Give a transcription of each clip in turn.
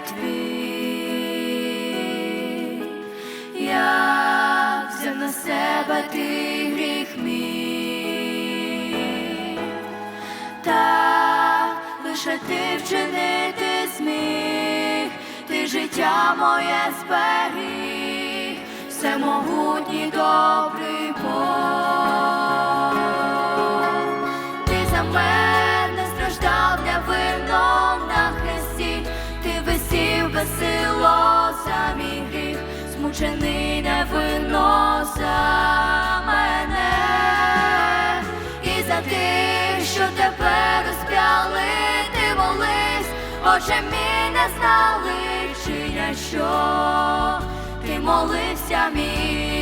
твій, я взяв на себе ти гріх мій, так лише ти вчинити зміг, ти життя моє зберіг, всемогутній Отче мій не знали, чи я що. Ти молився, мій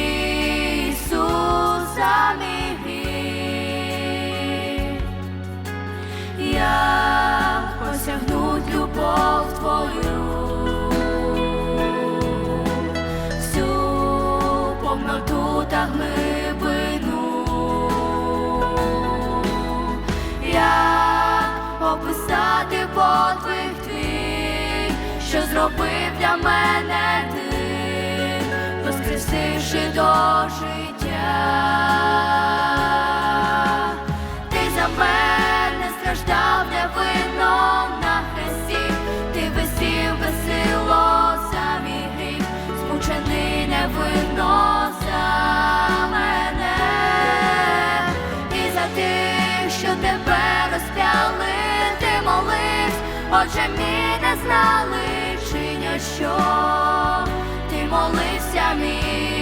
зробив для мене ти, воскресивши до життя. Ти за мене страждав невинно на хресті, ти висів безсило за мій гріх, змучений невинно за мене, і за тих, що тебе розп'яли, ти молився, отже мій не знали, що ти молився, мій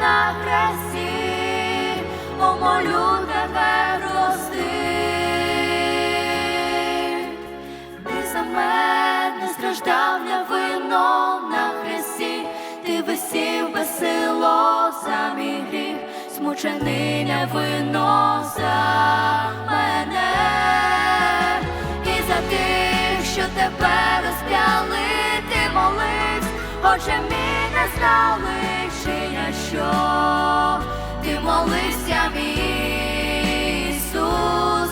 на хресті, умолю тебе прости. Ти за мене страждав невинно на хресті, ти висів безсило за мій гріх, змучений невинно за мене, і за тих, що тебе розп'яли, ти молився, отже мій не знали, чи що ти молився, Ісус.